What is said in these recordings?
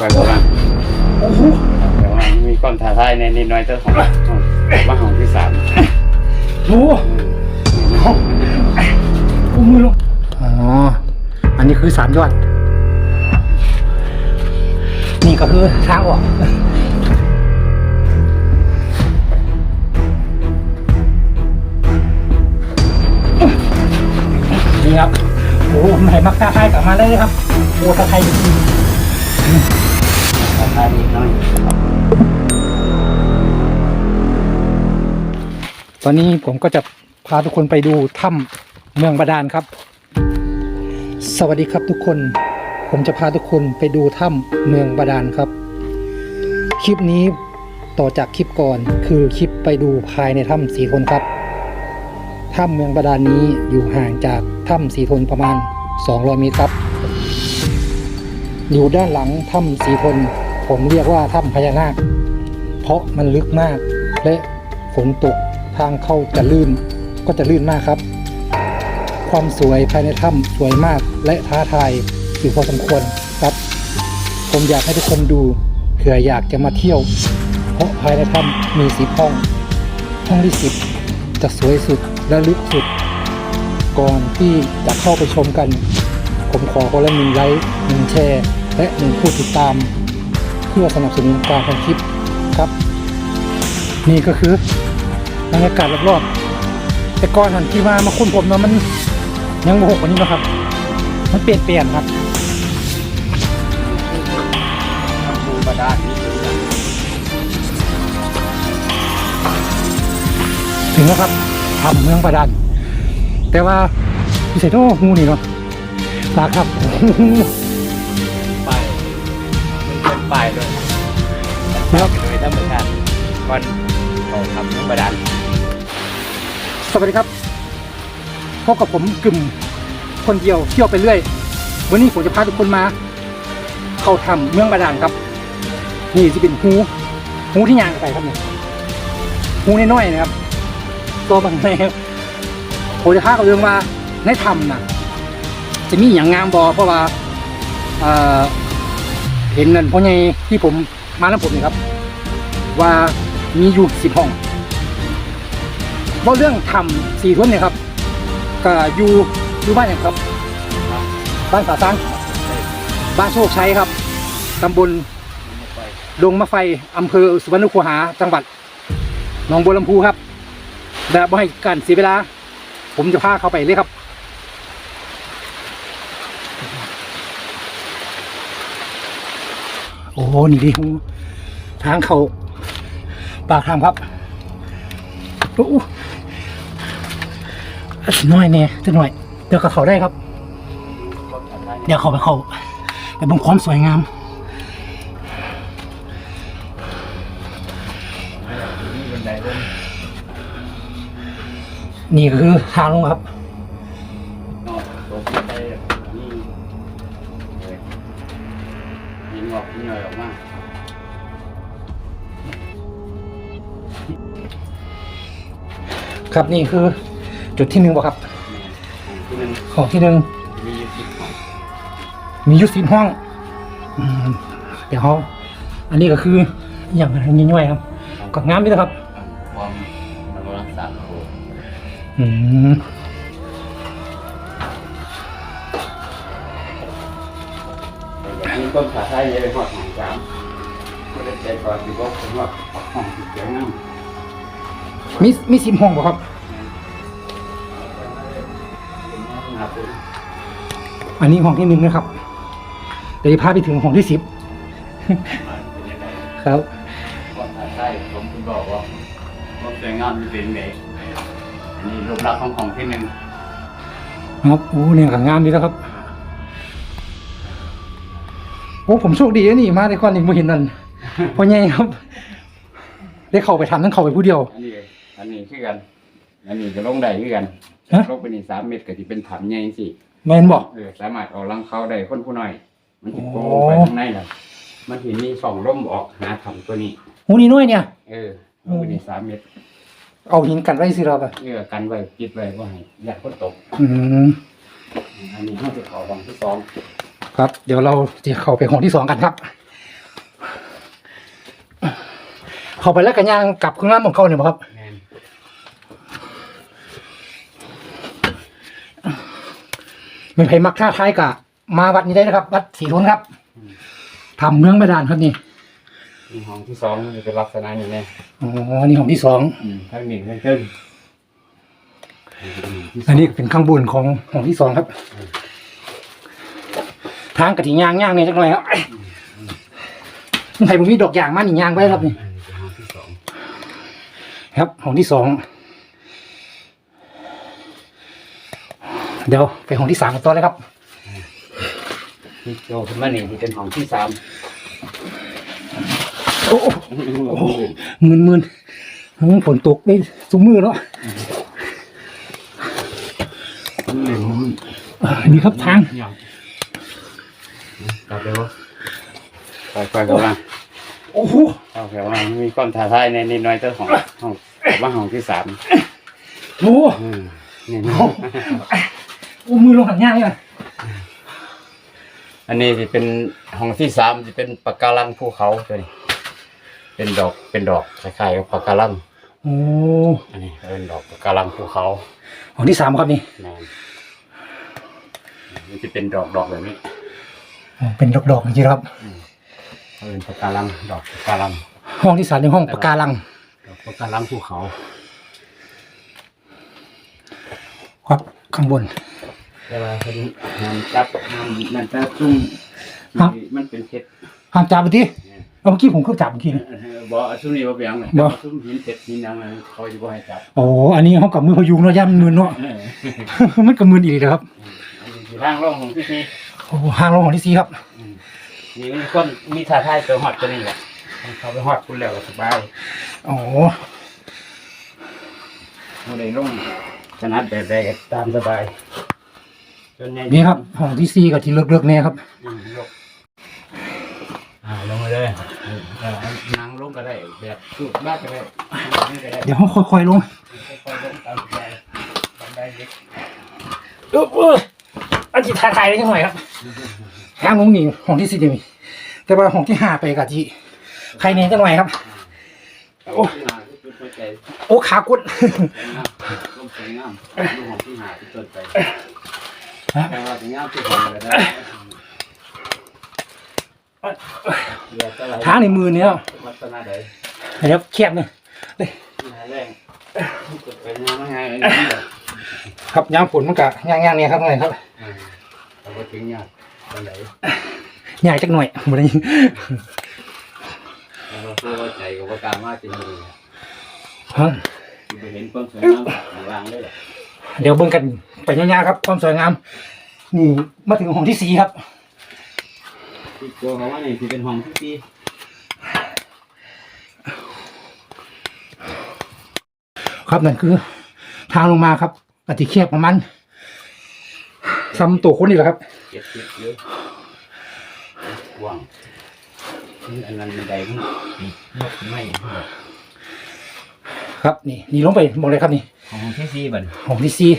ปล่อยประมาณโอ้โหแต่ว่ามีความท้าทายในนิดหน่อยเจ้าของห้องว่าห้องที่สามโอ้โหเอาเอามือลงอ๋อ อันนี้คือสามยอด นี่ก็คือทางออกนี่ครับโอ้โหใหม่มักท้าทายกลับมาเลยครับโอ้ท้าทาย จริงท้านิดหน่อยตอนนี้ผมก็จะพาทุกคนไปดูถ้ำเมืองบาดาลครับ สวัสดีครับทุกคน ผมจะพาทุกคนไปดูถ้ำเมืองบาดาลครับ คลิปนี้ต่อจากคลิปก่อนคือคลิปไปดูภายในถ้ำสีทนครับ ถ้ำเมืองบาดาลนี้อยู่ห่างจากถ้ำสีทนประมาณ 200 เมตรครับ อยู่ด้านหลังถ้ำสีทน ผมเรียกว่าถ้ำพญานาค เพราะมันลึกมาก และฝนตกทางเข้าจะลื่นก็จะลื่นมากครับ ความสวยภายในถ้ำสวยมากและท้าทายอยู่พอสมควรครับ ผมอยากให้ทุกคนดูเผื่ออยากจะมาเที่ยว เพราะภายในถ้ำมีสิบห้อง ห้องที่สิบจะสวยสุดและลึกสุด ก่อนที่จะเข้าไปชมกัน ผมขอคนละหนึ่งไลค์หนึ่งแชร์ และหนึ่งผู้ติดตาม เพื่อสนับสนุนการทำคลิปครับ นี่ก็คือบรรยากาศรอบๆแต่ก่อนหันที่มามาคุ้นผมเนาะมันยังโมหกว่านี้นะครับ มันเปลี่ยนเปลี่ยนครับดูบาดาลถึงแล้วครับทำเมืองประดันแต่ว่าพิเศษโอ้งูนี่เนาะตาครับ ป้ายด้วยครับโดยธรรมชาติก่อนเขาทำเมืองบาดาลสวัสดีครับพบกับผมกึ่มคนเดียวเที่ยวไปเรื่อย วันนี้ผมจะพาทุกคนมา เข้าทำเมืองบาดาลครับ นี่จะเป็นหูหูที่ยางไปครับเนี่ยหูน้อยๆนะครับ ตัวบางแนวผมจะพากับเรื่องว่าในถ้ำน่ะจะมีอย่างงามบอเพราะว่า เห็นนั่นพ่อใหญ่ที่ผมมาแล้วผมนี่ครับ ว่ามีอยู่สิบห้องเพราะเรื่องทำสี่ทุนเนี่ยครับก็อยู่อยู่บ้านอย่างครับ บ้านสาซังบ้านโชคชัยครับตำบลดงมะไฟอำเภอสุวรรณคูหาจังหวัดหนองบัวลำพูครับแบบไม่ให้การเสียเวลา ผมจะพาเขาไปเลยครับ อ้โหนี่ดิทางเขาปากทางครับโอ้โหอาสิน้อยแน่จะหน่อย เดี๋ยวก็เขาได้ครับ เดี๋ยวเขาไปเขาไปบงความสวยงามนี่คือทางลงครับ ครับนี่คือจุดที่หนึ่งบ่ครับที่หนึ่งของที่หนึ่งมีอยู่สิบห้องมีอยุสิบห้องอืมเดี๋ยวห้องอันนี้ก็คืออย่างไรย่อยๆครับก็งามนี่นะครับความมันกำลังสร้างโครงอืมแต่มีต้นขาไทยเยอะหอดหางสามก็ได้ใจก่อนที่บอกผมว่าห้องที่เกี่ยวน้ำ มีมีสิบห้องบ่ครับครับอันนี้ห้องที่หนึ่งนะครับเดี๋ยวจะพาไปถึงห้องที่สิบเป็นยังไงครับก่อนถ่ายใช่ผมคุณบอกว่าว่าสวยงามที่เป็นไงอันนี้รูปลักษณ์ของของที่หนึ่งครับโอ้เนี่ยก็งามดีแล้วครับโอ้ผมโชคดีนะนี่มาในก่อนนี่ผมเห็นนั่นเพราะไงครับ ได้เข้าไปทำทั้งเข้าไปผู้เดียว อันนี้อันนี้คือกัน อันนี้จะลงได้คือกันฮะ ลงไปนี่สามเมตรก็ที่เป็นถังใหญ่สิแมนบอก เออสามารถเอาลังเขาได้คนผู้น้อย มันจะโกโอ้งไปข้างในน่ะมันเห็นมีสองร่มออกหาถังตัวนี้ หูนี่น้อยเนี่ย เออลงไปนี่สามเมตรเอาหินกันไว้สิเราอะเออกันไว้ปิดไว้ว่าให้อยากคนตก อืมอันนี้ห้องจะเขาห้องที่สองครับ เดี๋ยวเราจะเข้าไปห้องที่สองกันครับ เข้าไปแล้วกันย่างกลับข้างล่างของเขาเนี่ยบ่ครับ แม่ นเป็นไผมักท่าท้ายกะ มาวัดนี้ได้นะครับ วัดศรีทนครับทำเมืองบาดาลครับนี่มีห้องที่สองมันจะเป็นลักษณะนี้แน่อ๋อนี่ของที่สองทางนี้ทางขึ้นอันนี้เป็นข้างบนของของที่สองครับ ทางกะทิย่างย่างเนี่ยจังเลยครับมันไผบ่มีดอกยางมานี่ย่างไว้ครับนี่อันนี้เป็นห้องที่สองครับของที่สอง เดี๋ยวไปของที่สามกันต่อเลยครับที่โจขึ้นมานี่ที่เป็นห้องที่สามโอ้โหมึนมึนอืมฝนตกได้สุมือแล้วหนึ่งอ่านี่ครับทางอย่างกลับเลยวะไปไปกำลังโอ้โหเอากำลังมีความท้าทายในนิดหน่อยเจ้าของห้องว่าห้องที่สามโอ้โหอืมนี่โอ้โหโอ้มือลงหันย่างเลยนะอันนี้จะเป็นห้องที่สามจะเป็นปะการังภูเขาตัวนี้ เป็นดอกเป็นดอกคล้ายๆกับปะการังโอ้อันนี้เป็นดอกปะการังภูเขาของที่สามครับนี่แม่นมันจะเป็นดอกดอกแบบนี้อ๋อเป็นดอกๆจริงๆครับเป็นปะการังดอกปะการังห้องที่สามในห้องปะการังดอกปะการังภูเขา ครับข้างบน แต่ว่าเพิ่นห้ามจับห้ามนั่นจับซุ่มครับ มันเป็นเพชรห้ามจับไปทีเอาเมื่อกี้ผมก็จับเมื่อกี้นี่ เออบ่ซุ่มนี้บ่เป็นหยังเลยบ่ ซุ่มหินเพชรหินหยังนั้นเขาจะบ่ให้จับโอ้อันนี้เขากับมือพยุงเนาะย่ำมือเนาะ เออมันกับมืออีกนะครับอันนี้คือทางลงของที่นี่โอ้ห่างลงของที่สี่ครับ นี่มันคนมีท่าทายตัวฮอดตัวนี้แหละเขาไปฮอดคุณแล้วก็สบายโอ้บ่ได้ลงถนัดแบบใดก็ตามสบาย จนใหญ่นี่ครับห้องที่สี่กับที่เลือกๆเนี่ยครับ อืมยกอ่าลงมาเลยเออนั่งลงก็ได้แบบสูดบ้าก็ได้นั่งก็ได้เดี๋ยวเขาค่อยๆลงค่อยๆลงตามสบายบันไดเล็กเออเอออันที่ท้าทายได้ยังไงครับห้างลงนี่ห้องที่สี่เดียวนี่แต่ว่าห้องที่ห้าไปกับที่ใครเนี่ยจังหน่อยครับ โอ้ ที่มาที่จุดหัวใจโอ้ขากุด ร่มสวยงามรูปของที่หาที่ต้นไป แต่ว่าที่งามที่หาก็ได้เรือตะไลทางในมือเนี่ยลักษณะใดเดี๋ยวแคบเลยที่หาแรงกดไปงามง่ายอันนี้แบบครับยามฝนมันกะย่างๆเนี่ยครับหน่อยครับอ่าแต่ว่าถึงยากตอนไหนย่างจักหน่อยบ่ได้เราเชื่อว่าใจกับว่าการมาจริงเลยฮะไปเห็นความสวยงามของวางได้หรอ เดี๋ยวเบิ่งกันไปยาวๆครับ ความสวยงาม นี่มาถึงห้องที่สี่ครับที่ตัวเขาว่านี่ที่เป็นห้องที่ดีครับนั่นคือ ทางลงมาครับปฏิเคียบประมาณซ้ำตัวคนนี่แหละครับเก็บเก็บเยอะกว้างนี่อันนั้นบันไดมันยกไม่ ครับนี่นี่ลงไปมองเลยครับนี่ห้องที่สี่บันห้องที่สี่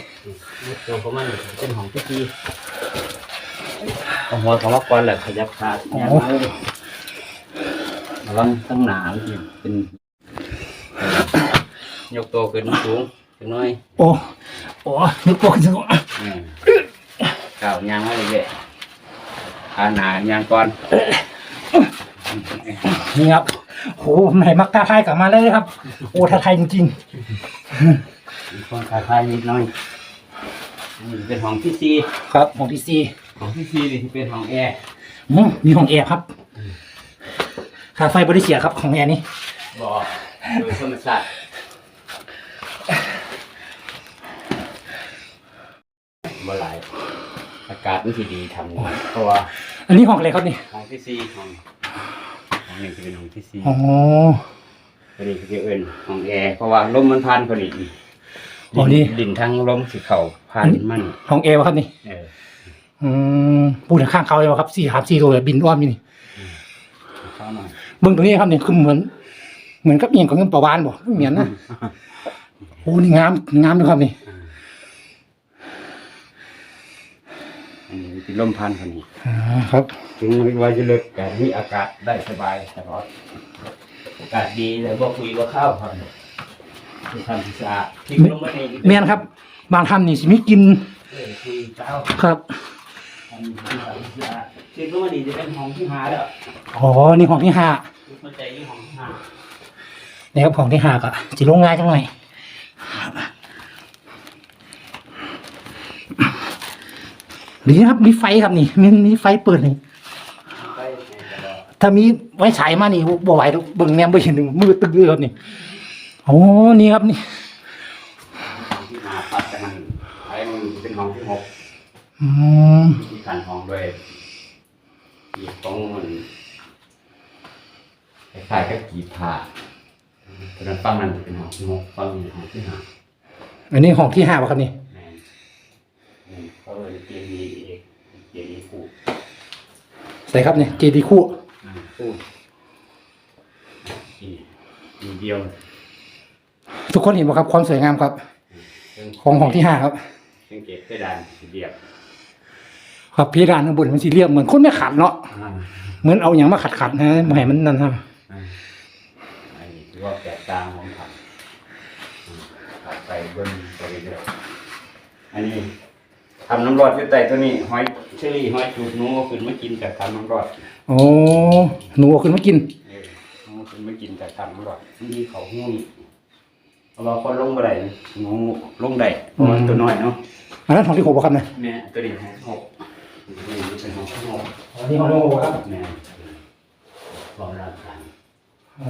ตัวเขามันเป็นห้องที่สี่เอาหัวเขามาก่อนแหละขยับขาเนี่ยระวังตั้งหนาสิเป็นยกตัวขึ้นสูงจังน้อยโอ้โอ้นึกตัวขึ้นสักก่อนอืมก้าวยางมาเลยๆอาหนายางก่อนนี่ครับ โหไหนมักท้าทายกลับมาเลยครับ โอ้ท้าทายจริงมีคนคล้ายๆนิดหน่อยนี่เป็นห้องที่สี่ๆ ครับห้องที่สี่ห้องที่สี่นี่เป็นห้องแอร์อืมมีห้องแอร์ครับค่าไฟบริเสียครับของแอร์นี่บ่อโดยธรรมชาติบ่หลายอากาศมันสิดีทำงานเพราะว่าอันนี้ห้องอะไรครับนี่ ห้องที่สี่ห้องห้องห นึ่งจะเป็นห้องที่สี่อ๋อตัวนี้คือเอิ้นห้องแอร์เพราะว่าลมมันผ่านคนนี้อ๋อนี่ ดินทางลมสิเข้าผ่านมันห้องแอร์วะครับนี่เอออืมปูถึงข้างเขาเลยวะครับสี่หาบสี่ตัวแบบบินอ้อมอยู่นี่เข้าหน่อยเบื้องตรงนี้ครับนี่คือเหมือน เหมือนกับเอียงของเงินประวานบ่เหมือนนะโอ้นี่งามงามเลยครับนี่อั นนี้ที่ลมผ่านคนนี้อ่าครับถึงว่าจะเลิกแต่มีอากาศได้สบายตลอดากาศดีแต่บ่คุยบ่เข้าครับคือทำสะอาดทิ้งลงมานี่แม่นครับ บางท่านนี่สิมีกินเออคุยเจ้าครับทำคือทำสะอาดทิ้งลงมานี่จะเป็นห้องที่หาแล้วอ๋อนี่ห้องที่ห้ามันใจที่ห้องที่หานี่ครับห้องที่ห้าก็สิลงง่ายจังหน่อย ดีนะครับมีไฟครับนี่มีมีไฟเปิดนี่ไปในตลอดถ้ามีไว้ฉายมานี่บ่ไหวหรอกเบิ่งแนมบ่เห็นมือตึกเลยครับนี่โอ้นี่ครับนี่ห้องที่หาปัดแต่มันไอ้มันเป็นห้องที่หกอืมที่ขันห้องด้วยอีกตรงมันคล้ายๆกับกีบผ้าตอนนั้นฟังนั้นจะเป็นห้องที่หกฟังนี้ห้องที่หาอันนี้ห้องที่ห้าป่ะครับนี่แม่นนี่ เขาเลยเกมนี้เอกเกมนี้คู่ใส่ครับนี่เจดีคู่อ่าคู่นี่มีเดียวทุกคนเห็นบ่ครับความสวยงามครับ ของห้องที่ห้าครับ สังเกตเพดานสีเรียบครับเพดานข้างบนมันสีเรียบเหมือนคนไม่ขัดเนาะเหมือนเอาอย่างมาขัดขัดๆนะไม่ให้มันนั่นครับอ่าอันนี้ถือว่าแตกต่างของผักผัดไปเบิ้ลไปเรื่อยๆอันนี้ ทำน้ำรอดอยู่ใต้ตัวนี้หอยเชอรี่หอยจูบหนูเอาขึ้นมากินจากทำน้ำรอดโอ้หนูเอาขึ้นมากิน เออหนูเอาขึ้นมากินจากทำน้ำรอดนี่เขาหูนี่เอาเราคนลงไปได้หนูลงได้เพราะมันตัวน้อยเนาะอันนั้นห้องที่หกป่ะครับเนี่ยเนี่ยตัวนี้ของหกนี่เป็นของหกอันนี้ห้องที่หกครับแม่ลองรับกันโอ้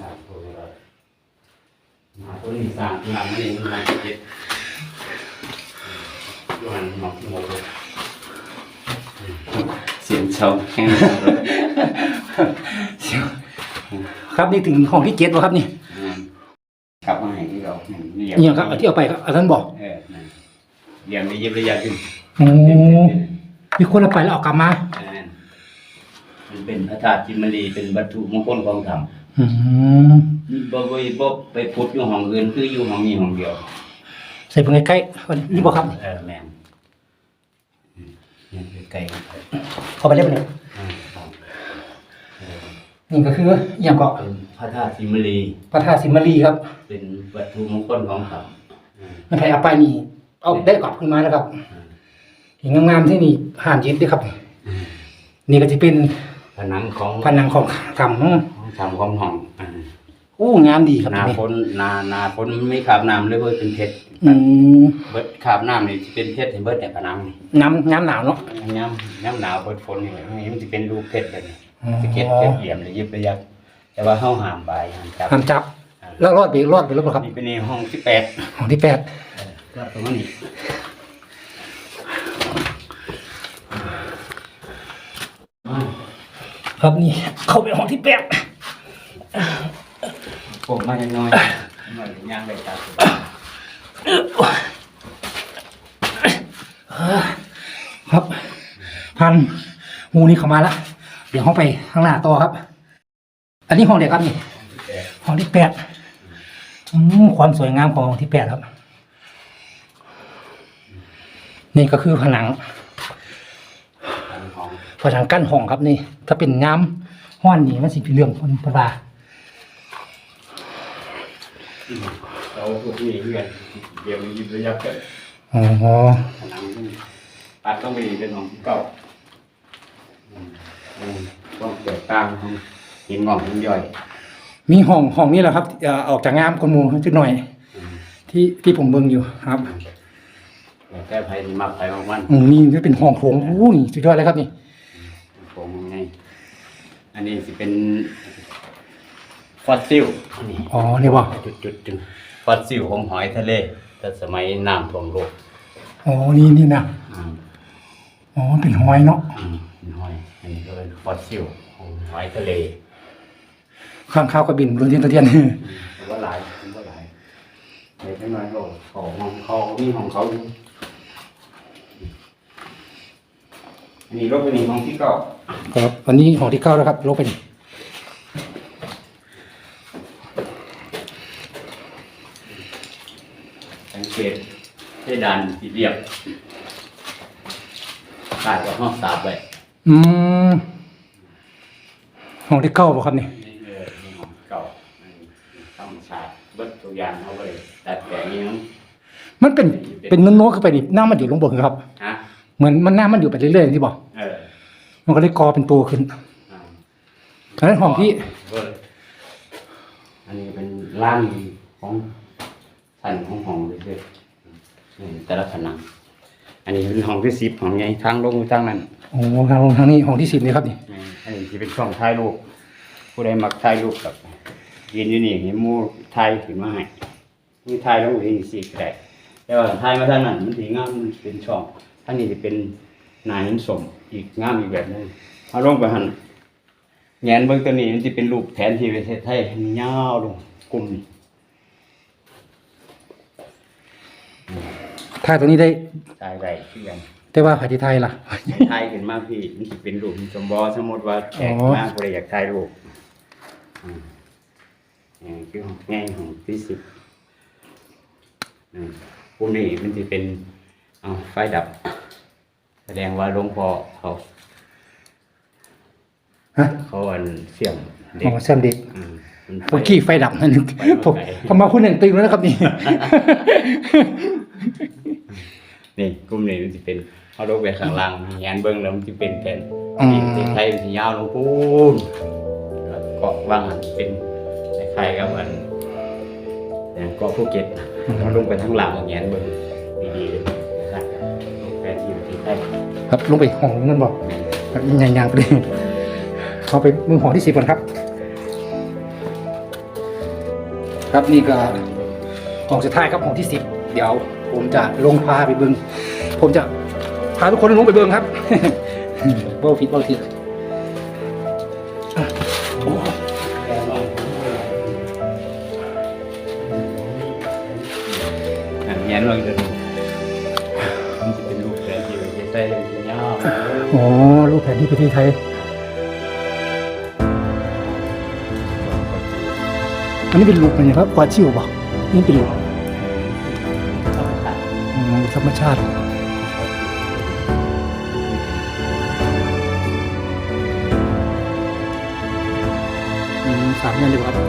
สามตัวเลยมาตัวนี้สามตัวนี้นี่มันมาเจ็ด ยูหันหมอกหมกเลยเสียงเชาแห้งครับนี่ถึงห้องที่เจ็ดป่ะครับนี่ขับมาให้ที่เราเรียอหย่างครับเอาที่เอาไปครับอันนั้นบอกเออนั่นเรียงระยิบระยับขึ้นโอ้มีคนเอาไปแล้วเอากลับมามันเป็นพระธาตุจิมรีเป็นวัตถุมงคลของธรรมอืมบ่บ่บ่ไปพุทธอยู่ห้องอื่นคืออยู่ห้องนี้ห้องเดียว ใส่เพิ่งใกล้ๆนี่ป่ะครับเออแม่ นอืมนี่คือไก่ครับเข้าไปได้ปะเนี่ยอ่าครับเออนี่ก็คืออหย่างก็เป็นพระธาตุจิมรีพระธาตุสิมารีครับเป็นวัตถุมงคลของธรรมอืมไม่ใครเอาไปนี่ เอาได้กลับขึ้นมาแล้วครับเห็นงามๆที่นี่ห่านเย็นด้วยครับ อืมนี่ก็จะเป็นผนังของผนังของทำของธรรมของห้องอ่าโอ้งามดีครับหนาตรงนี้ ฝนหนาหนาฝนมันไม่ขาบน้ำเลยเบิดเป็นเพชร อืมเบิดขาบน้ำนี่สิเป็นเพชรให้เบิดแต่ผนังนี่น้ำน้ำหนาวเนาะย้ำย้ำหนาวเบิดฝนนี่แหละนี่มันจะเป็นรูปเพชรแบบนี้อ๋อสะเก็ดเพชรเหลี่ยมระยิบระยับแต่ว่าเฮาห้ามบายห้ามจับห้ามจับ แล้วรอดไปรอดไปแล้วเปล่าครับนี่เป็นในห้องที่แปดของที่แปดก็ตรงนี้ครับนี่ เข้าไปห้องที่แปดผมมาน้อยๆหน่อยย่างเลยครับ ครับพันงูนี่เข้ามาแล้วเดี๋ยวห้องไปข้างหน้าต่อครับ อันนี้ห้องเด็กครับนี่ห้องที่แปดความสวยงามของห้องที่แปดครับ นี่ก็คือผนังผนังกั้นห้องครับนี่ ถ้าเป็นน้ำห้อนนี่มันสิเป็นเรื่องคนประดาเรา พวกนี้เพื่อนเดี๋ยวระยิบระยับกันอ๋อผนังนี่ปัดต้องไปเป็นของที่เก่าอืมอืมต้องเกิดตั้งของหินงอกหินย่อย มีห้องห้องนี้แหละครับเอ่อออกจากงามคนหมูจุดหน่อยอืมที่ที่ผมเบิ่งอยู่ครับแต่แก้ไขที่มักไปของมันอืมนี่จะเป็นห้องโถงโอ้นี่สุดยอดเลยครับนี่ผมไงอันนี้สิเป็นฟอสซิลนี่อ๋อนี่ว่าจุดจุดจุด ฟอสซิลของหอยทะเลแต่สมัยน้ำท่วมโลกอ๋อนี่นี่นะอืมอ๋อเป็นหอยเนาะอืมเป็นหอยอันนี้ก็เป็นฟอสซิลของหอยทะเลข้างข้าวกระบินเรือนเทียนตะเทียนอืมแต่ว่าหลายแต่ว่าหลายเด็กน้อยก็ของของเขามีของเขาอยู่อันนี้รถเป็นนี่ของที่เก่าครับวันนี้ห้องที่เก้าแล้วครับลงไปนี่ สังเกตเพดานสี่เหลี่ยมขาดจากห้องสาบไว้อืมห้องที่เก้าป่ะครับนี่นี่เออนี่ของเก่าเบิดตัวอย่างเอาไปตัดแบบนี้นะมันเป็นเป็นโน้ตๆเข้าไปนี่หน้ามันอยู่ลงบนครับ ฮะเหมือนมันหน้ามันอยู่ไปเรื่อยๆอย่างที่บอก เออมันก็เลยกอเป็นตัวขึ้นอ่า อันนั้นของพี่เบิดอันนี้เป็นร่างของ สันของห้องเลยเด้อนี่แต่ละผนัง อันนี้เป็นห้องที่สิบห้องใหญ่ทางลงทางนั้นโอ้ทางลงทางนี้ของที่สิบนี่ครับนี่แม่นอันนี้ที่เป็นช่องถ่ายรูปผู้ใดมักถ่ายรูปกับยืนอยู่นี่มีหมู่ถ่ายขึ้นมาให้มีถ่ายลงไปอีกสิก็ได้แต่ว่าถ่ายมาทางนั้นมันสีงามมันเป็นช่องทางนี้จะเป็นหนาหินสมอีกงามอีกแบบหนึงเอาลงไปหันแงนเบิ่งตัวนี้มันจะเป็นรูปแผนที่ประเทศไทยมันยาวลงกลุ่มนี้ ถ่ายตัวนี้ได้ถ่ายได้คือกันแต่ว่าภายที่ไทยล่ะถ่ายขึ้นมาพี่มันสิเป็นรูปสมบอสมมติว่าแขกอ๋อมากเลยอยากถ่ายรูปอืมนี่คือของง่ายของที่สิบอืมพวกนี้มันจะเป็นเอาไฟดับ แสดงว่าหลวงพ่อเขาฮะ เขาอันเสี่ยงเด็อ๋กอแซมเด็กอืม มันไฟเมื่อกี้ไฟดับนั่นไฟผมไฟผมมาคุณหนึ่งตึงแล้วนะครับนี่ นี่กลุ่มนี้มันจะเป็นเอาลงไปข้างล่างมีงานเบิ้งแล้วมันจะเป็นแผ่นอืมที่ไทยมันจะยาวลงปูนแล้วเกาะว่างหันเป็นคล้ายๆกับอันอย่างเกาะภูเก็ตเอาลงไปทั้งหลังอย่างเงี้ยเบิ้งดีๆเลยนะครับลงแผนที่ประเทศไทยครับลงไปห้องนั่นบอกครับยางๆไปเลยเขาไปมือห้องที่สิบก่อนครับ ครับนี่ก็ห้องสุดท้ายครับห้องที่สิบเดี๋ยวผมจะลงพาไปเบิงผมจะพาทุกคนลงไปเบิงครับเบ้าผิดเบ้าผิด เป็นรูปอะไรครับวาชิวป่ะนี่เป็นรูปอืมธรรมชาติสามเงินดีกว่าครับ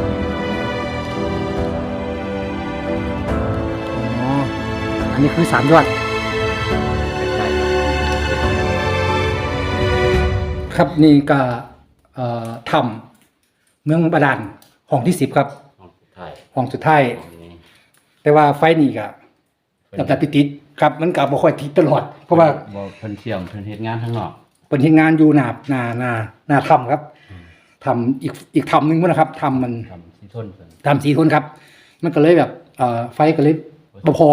อ๋ออันนี้คือสามยอด ครับนี่ก็ทำเมืองบาดาลห้องที่สิบครับ ห้องสุดท้ายของนี้แต่ว่าไฟนี่ก็ดับดับติดๆครับมันก็บ่ค่อยติดตลอด เพราะว่าบ่เพิ่นเสี่ยงเพิ่นเฮ็ดงานข้างนอกเป็นที่งานอยู่หนาหนาหนาหนาทำครับทำอีกอีกทำหนึงมั้งนะครับทำมันทำที่ทนเพิ่นทำสีทนครับ มันก็เลยแบบเอ่อไฟก็เลยบ่พอ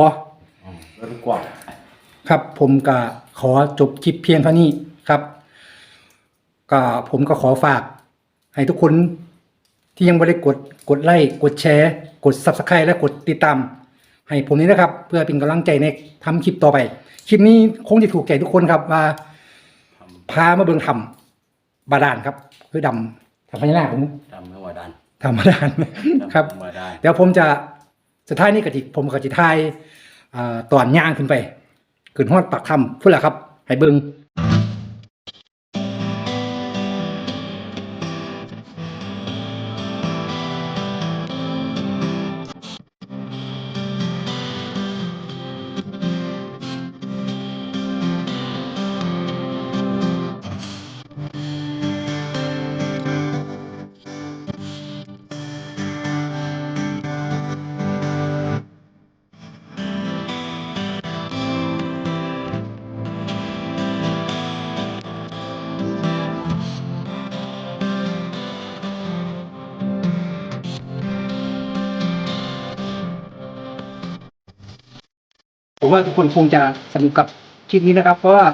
อ๋อรถกว้างครับผมก็ขอจบคลิปเพียงเท่านี้ครับก็ผมก็ขอฝาก ให้ทุกคนที่ยังไม่ได้กดกดไลค์กดแชร์ กด subscribe และกดติดตาม ให้ผมนี้นะครับ เพื่อเป็นกำลังใจในทำคลิปต่อไป คลิปนี้คงจะถูกใจทุกคนครับว่าพามาเบิ่งทำบาดาลครับ คือดำทำพญานาคผมทำเมื่อวานทำบาดาลครับ ทำเมื่อวานเดี๋ยวผมจะสุดท้ายนี้กติผมกติทายอ่าตอนย่างขึ้นไป ขึ้นฮอดปากถ้ำพุ่นแหละครับ ให้เบิง ผมว่าทุกคนคงจะสนุกกับคลิปนี้นะครับ เพราะว่า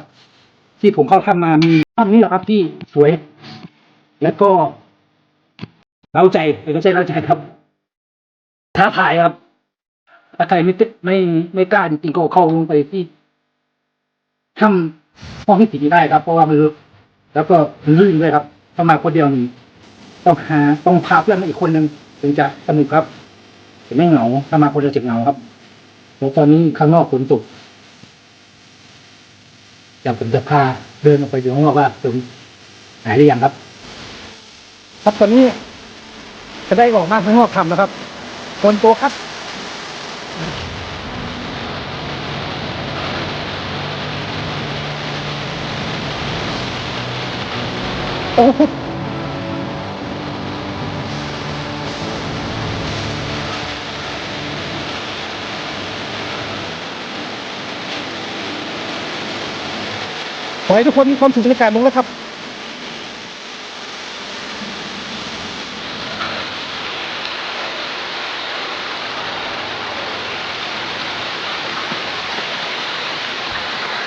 ที่ผมเข้าถ้ำมามีถ้ำนี้แหละครับที่สวย แล้วก็เล้าใจเออไม่ใช่เล้าใจครับ ท้าทายครับถ้าใครไม่ไม่ไม่กล้าจริงๆก็เข้าลงไปที่ถ้ำห้องที่สีได้ครับ เพราะว่ามันลึกแล้วก็ลื่นด้วยครับถ้ามาคนเดียวนี่ต้องหาต้องพาเพื่อนมาอีกคนหนึ่งถึงจะสนุกครับจะไม่เหงาถ้ามาคนเดียวจะเหงาครับ แล้วตอนนี้ข้างนอกฝนตกอย่างผมจะพาเดินออกไปดูข้างนอกว่าถึงหายหรือยังครับ ครับตอนนี้จะได้ออกมาข้างนอกทำนะครับคนตัวครับโอ้ ให้ทุกคนมีความสุขในการลงแล้วครับ